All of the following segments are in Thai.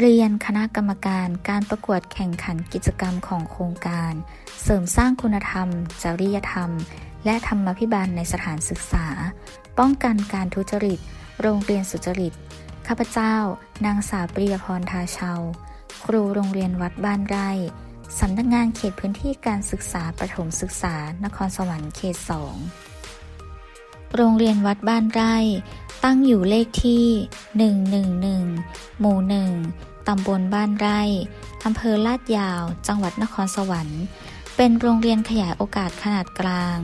เรียนคณะกรรมการการประกวดแข่งขันกิจกรรมของโครงการ เสริมสร้างคุณธรรม จริยธรรม และธรรมพิบาลในสถานศึกษา ป้องกันการทุจริต โรงเรียนสุจริต ข้าพเจ้า นางสาวปริยพรทาเชา ครูโรงเรียนวัดบ้านไร่สำนักงานเขตพื้นที่การศึกษาประถมศึกษานครสวรรค์เขต2 โรงเรียนวัดบ้านไร่ ตั้งอยู่เลขที่ 111 หมู่ 1 ตำบลบ้านไร่ อำเภอลาดยาว จังหวัดนครสวรรค์ เป็นโรงเรียนขยายโอกาสขนาดกลาง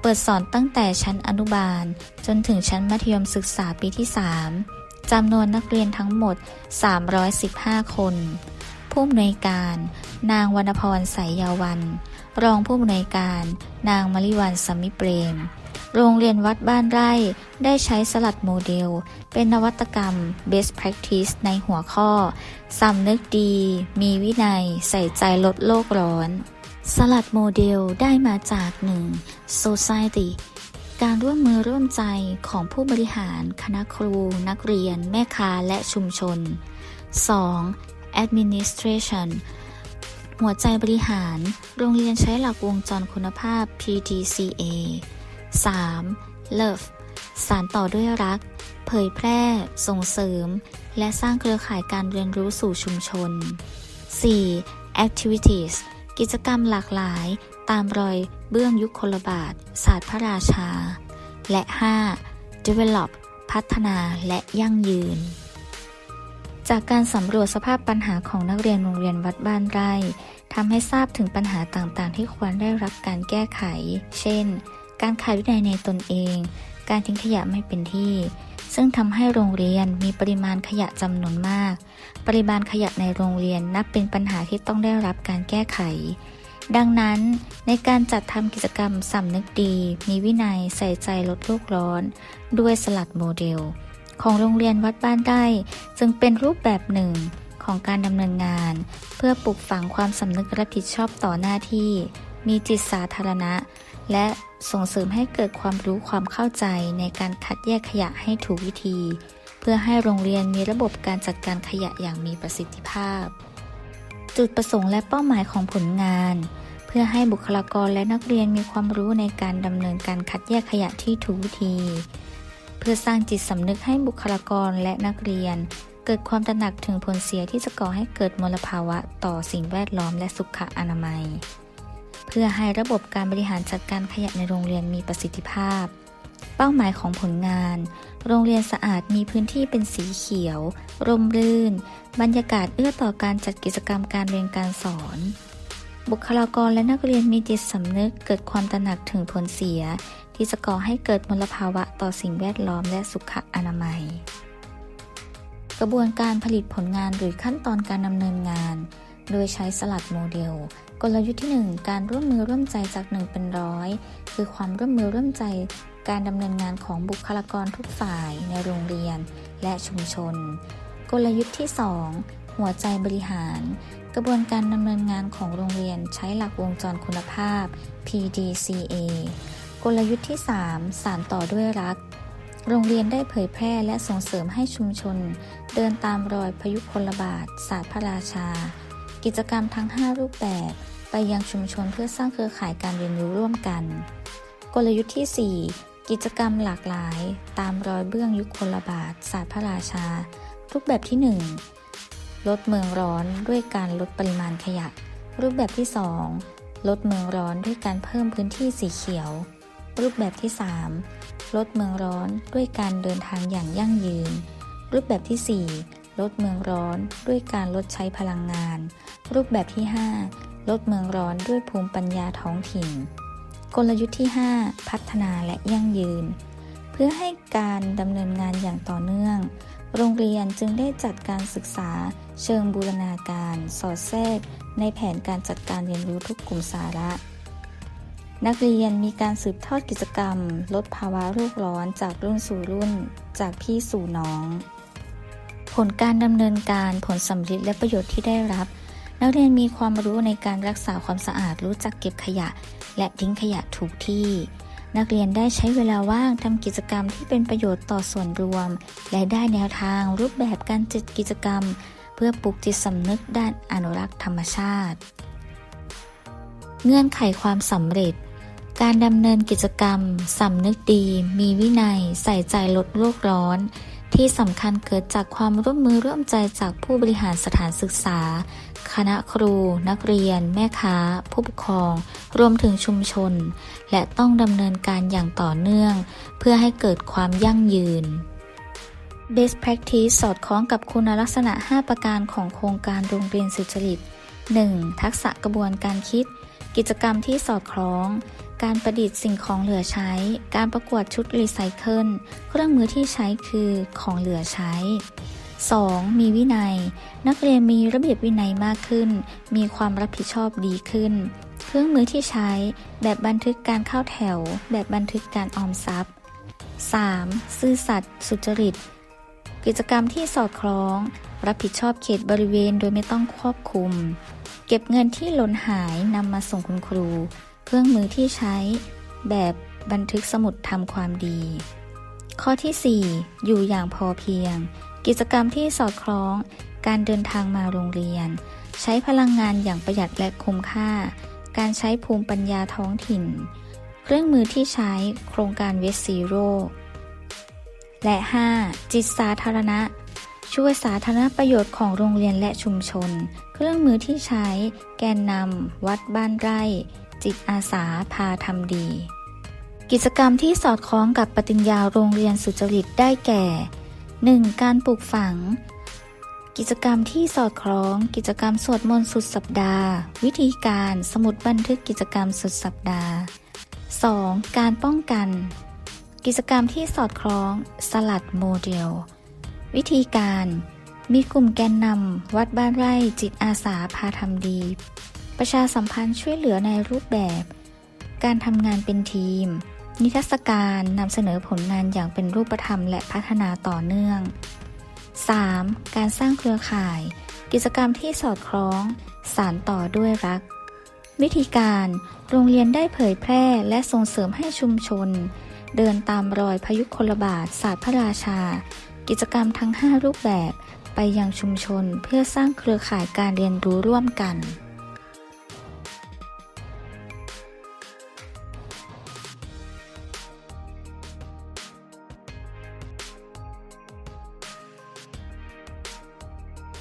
เปิดสอนตั้งแต่ชั้นอนุบาล จนถึงชั้นมัธยมศึกษาปีที่ 3 จำนวนนักเรียนทั้งหมด 315 คน ผู้อำนวยการ นางวรรณพรสายยาวัน รองผู้อำนวยการ นางมริวันสมิเปรม โรงเรียนวัดบ้านไร่ ได้ใช้สลัดโมเดล เป็นนวัตกรรม Best Practice ในหัวข้อสำนึกดี มีวินัย ใส่ใจลดโลกร้อน สลัดโมเดลได้มาจาก 1. Society การร่วมมือร่วมใจของผู้บริหาร คณะครู นักเรียน แม่ค้า และชุมชน 2. Administration หัวใจบริหาร โรงเรียนใช้หลักวงจรคุณภาพ PDCA 3. Love สารต่อด้วยรัก เผยแพร่ ส่งเสริม และสร้างเครือข่ายการเรียนรู้สู่ชุมชน 4. Activities กิจกรรมหลากหลาย ตามรอยเบื้องยุคคลบาท ศาสตร์พระราชา และ 5. Develop พัฒนาและยั่งยืน จากการสำรวจสภาพปัญหาของนักเรียนโรงเรียนวัดบ้านไร่ทำให้ทราบถึงปัญหาต่างๆ ที่ควรได้รับการแก้ไข เช่น การขาดวินัยในตนเอง การทิ้งขยะไม่เป็นที่ ซึ่งทำให้โรงเรียนมีปริมาณขยะจำนวนมาก ปริมาณขยะในโรงเรียนนับเป็นปัญหาที่ต้องได้รับการแก้ไข ดังนั้น ในการจัดทำกิจกรรมสำนึกดี มีวินัยใส่ใจลดโลกร้อน ด้วยสลัดโมเดล ของโรงเรียนวัดบ้านไร่จึงเป็นรูปแบบหนึ่งของการดำเนินงาน เพื่อปลูกฝังความสำนึกรับผิดชอบต่อหน้าที่ มีจิตสาธารณะ และ ส่งเสริมให้เกิดความรู้ความเข้าใจในการคัดแยกขยะให้ถูกวิธี เพื่อให้โรงเรียนมีระบบการจัดการขยะอย่างมีประสิทธิภาพ จุดประสงค์และเป้าหมายของผลงาน เพื่อให้บุคลากรและนักเรียนมีความรู้ในการดำเนินการคัดแยกขยะที่ถูกวิธี เพื่อสร้างจิตสำนึกให้บุคลากรและนักเรียน เกิดความตระหนักถึงผลเสียที่จะก่อให้เกิดมลภาวะต่อสิ่งแวดล้อมและสุขอนามัย พื่อให้ระบบการบริหารจัดการขยะในโรงเรียนมีประสิทธิภาพ เป้าหมายของผลงาน โรงเรียนสะอาดมีพื้นที่เป็นสีเขียว ร่มรื่น บรรยากาศเอื้อต่อการจัดกิจกรรมการเรียนการสอน บุคลากรและนักเรียนมีจิตสำนึกเกิดความตระหนักถึงผลเสีย ที่จะก่อให้เกิดมลภาวะต่อสิ่งแวดล้อมและสุขอนามัย กระบวนการผลิตผลงานหรือขั้นตอนการดำเนินงาน โดยใช้สลัดโมเดล กลยุทธ์ที่ 1 การร่วมมือร่วมใจจาก 1 เป็นร้อยคือความร่วมมือร่วมใจการดำเนินงานของบุคลากรทุกฝ่ายในโรงเรียนและชุมชน กลยุทธ์ที่ 2 หัวใจบริหาร กระบวนการดำเนินงานของโรงเรียนใช้หลักวงจรคุณภาพ PDCA กลยุทธ์ที่ 3 สารต่อด้วยรัก โรงเรียนได้เผยแพร่และส่งเสริมให้ชุมชน เดินตามรอยพยุคลบาทศาสตร์พระราชา กิจกรรมทั้ง 5 รูปแบบ ไปยังชุมชนเพื่อสร้างเครือข่ายการเรียนรู้ร่วมกัน กลยุทธ์ที่ 4 กิจกรรมหลากหลาย ตามรอยเบื้องยุคลบาทศาสตร์พระราชา รูปแบบที่ 1 ลดเมืองร้อนด้วยการลดปริมาณขยะ รูปแบบที่ 2 ลดเมืองร้อนด้วยการเพิ่มพื้นที่สีเขียว รูปแบบที่ 3 ลดเมืองร้อนด้วยการเดินทางอย่างยั่งยืน รูปแบบที่ 4 ลดเมืองร้อนด้วยการลดใช้พลังงาน รูปแบบที่ 5 ลดเมืองร้อนด้วยภูมิปัญญาท้องถิ่น กลยุทธ์ที่ 5 พัฒนาและยั่งยืน เพื่อให้การดำเนินงานอย่างต่อเนื่อง โรงเรียนจึงได้จัดการศึกษา เชิงบูรณาการ สอดแทรก ในแผนการจัดการเรียนรู้ทุกกลุ่มสาระนักเรียนมีการสืบทอดกิจกรรม ลดภาวะโลกร้อนจากรุ่นสู่รุ่น จากพี่สู่น้อง ผลการดำเนินการผลสำลิดและประโยชน์ที่ได้รับ นักเรียนมีความรู้ในการรักษาความสะอาดรู้จักเก็บขยะ และทิ้งขยะถูกที่ นักเรียนได้ใช้เวลาว่างทำกิจกรรมที่เป็นประโยชน์ต่อส่วนรวม และได้แนวทางรูปแบบการจัดกิจกรรม เพื่อปลุกจิตสำนึกด้านอนุรักษ์ธรรมชาติ เงื่อนไขความสำเร็จการดำเนินกิจกรรม สำนึกดี มีวินัย ใส่ใจลดโลกร้อน ที่สำคัญเกิดจากความร่วมมือร่วมใจจากผู้บริหารสถานศึกษา คณะครู นักเรียน แม่ค้า ผู้ปกครอง รวมถึงชุมชน และต้องดำเนินการอย่างต่อเนื่อง เพื่อให้เกิดความยั่งยืน Best Practice สอดคล้องกับคุณลักษณะ 5 ประการของโครงการโรงเรียนสุจริต 1. ทักษะกระบวนการคิด กิจกรรมที่สอดคล้อง การประดิษฐ์สิ่งของเหลือใช้ การประกวดชุดรีไซเคิล เครื่องมือที่ใช้คือของเหลือใช้ 2. มีวินัย นักเรียนมีระเบียบวินัยมากขึ้น มีความรับผิดชอบดีขึ้น เครื่องมือที่ใช้ แบบบันทึกการเข้าแถว แบบบันทึกการออมทรัพย์ 3. ซื่อสัตย์สุจริต กิจกรรมที่สอดคล้อง รับผิดชอบเขตบริเวณโดยไม่ต้องควบคุม เก็บเงินที่หล่นหายนำมาส่งคุณครู เครื่องมือที่ใช้ แบบบันทึกสมุดทำความดี ข้อที่ 4 อยู่อย่างพอเพียง กิจกรรมที่สอดคล้อง การเดินทางมาโรงเรียน ใช้พลังงานอย่างประหยัดและคุ้มค่า การใช้ภูมิปัญญาท้องถิ่น เครื่องมือที่ใช้โครงการเวสซีโร่และ 5. จิตสาธารณะ ช่วยสาธารณประโยชน์ของโรงเรียนและชุมชน เครื่องมือที่ใช้ แกนนำวัดบ้านไร่ จิตอาสาพาทำดี กิจกรรมที่สอดคล้องกับปฏิญญาโรงเรียนสุจริตได้แก่ 1. การปลูกฝัง กิจกรรมที่สอดคล้อง กิจกรรมสวดมนต์สุดสัปดาห์ วิธีการสมุดบันทึกกิจกรรมสุดสัปดาห์ 2. การป้องกัน กิจกรรมที่สอดคล้อง สลัดโมเดล วิธีการ มีกลุ่มแกนนำวัดบ้านไร่จิตอาสาพาทำดี ประชาสัมพันธ์ช่วยเหลือในรูปแบบ การทำงานเป็นทีม นิทรรศการนำเสนอผลงานอย่างเป็นรูปธรรมและพัฒนาต่อเนื่อง 3. การสร้างเครือข่าย กิจกรรมที่สอดคล้อง สารต่อด้วยรัก วิธีการ โรงเรียนได้เผยแพร่และส่งเสริมให้ชุมชน เดินตามรอยพยุคลบาทศาสตร์พระราชา กิจกรรมทั้ง 5 รูปแบบไปยังชุมชนเพื่อสร้างเครือข่ายการเรียนรู้ร่วมกัน